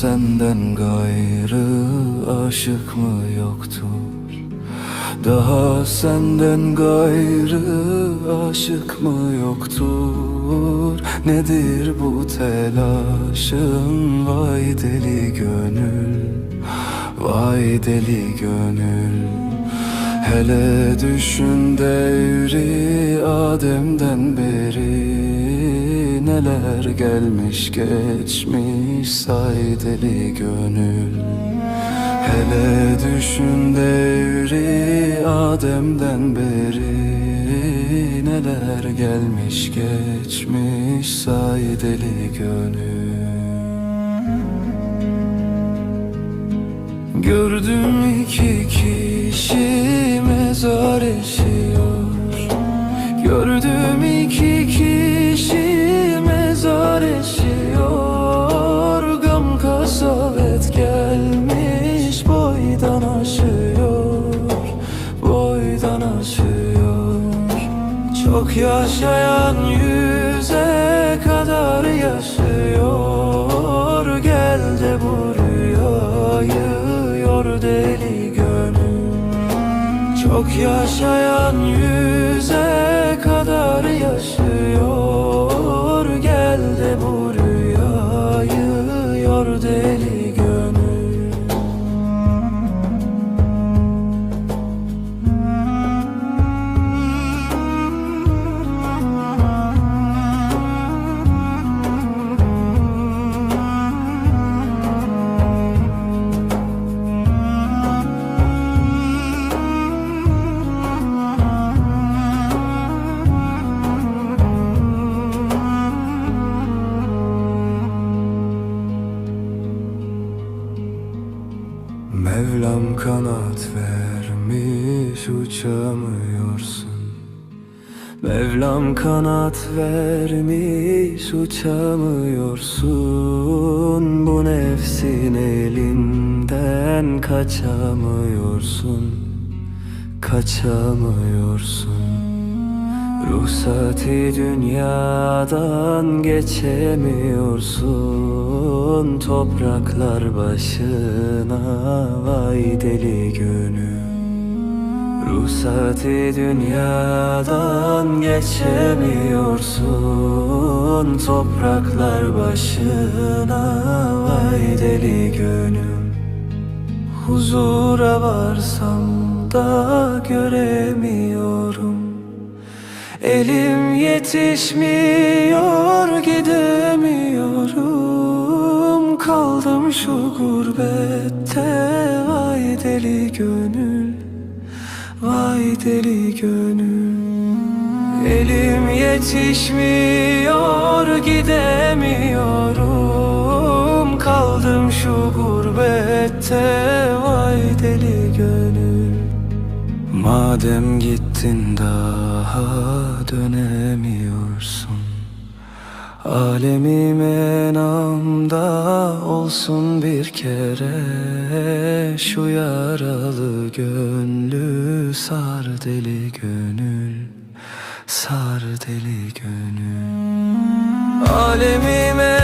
senden gayrı aşık mı yoktur? Daha senden gayrı aşık mı yoktur? Nedir bu telaşın vay deli gönül Vay deli gönül Hele düşün devri Adem'den beri Neler gelmiş geçmiş say deli gönül. Hele düşün devri Adem'den beri. Neler gelmiş geçmiş say deli gönül. Gördüm iki kişi mezar eşiyor. Gördüm iki Çok yaşayan yüze kadar yaşıyor. Gel de bu rüyayı yor deli gönül Çok yaşayan yüze Mevlam kanat vermiş uçamıyorsun. Mevlam kanat vermiş uçamıyorsun. Bu nefsin elinden kaçamıyorsun. Kaçamıyorsun Ruhsati dünyadan geçemiyorsun. Topraklar başına vay deli gönül. Ruhsati dünyadan geçemiyorsun. Topraklar başına vay deli gönül. Huzura varsam da göremiyorum Elim yetişmiyor gidemiyorum. Kaldım şu gurbette vay deli gönül Vay deli gönül. Elim yetişmiyor gidemiyorum. Kaldım şu gurbette vay deli gönül Madem gittin daha dönemiyorsun Alemim enamda olsun bir kere. Şu yaralı gönlü sar deli gönül Sar deli gönül. Alemim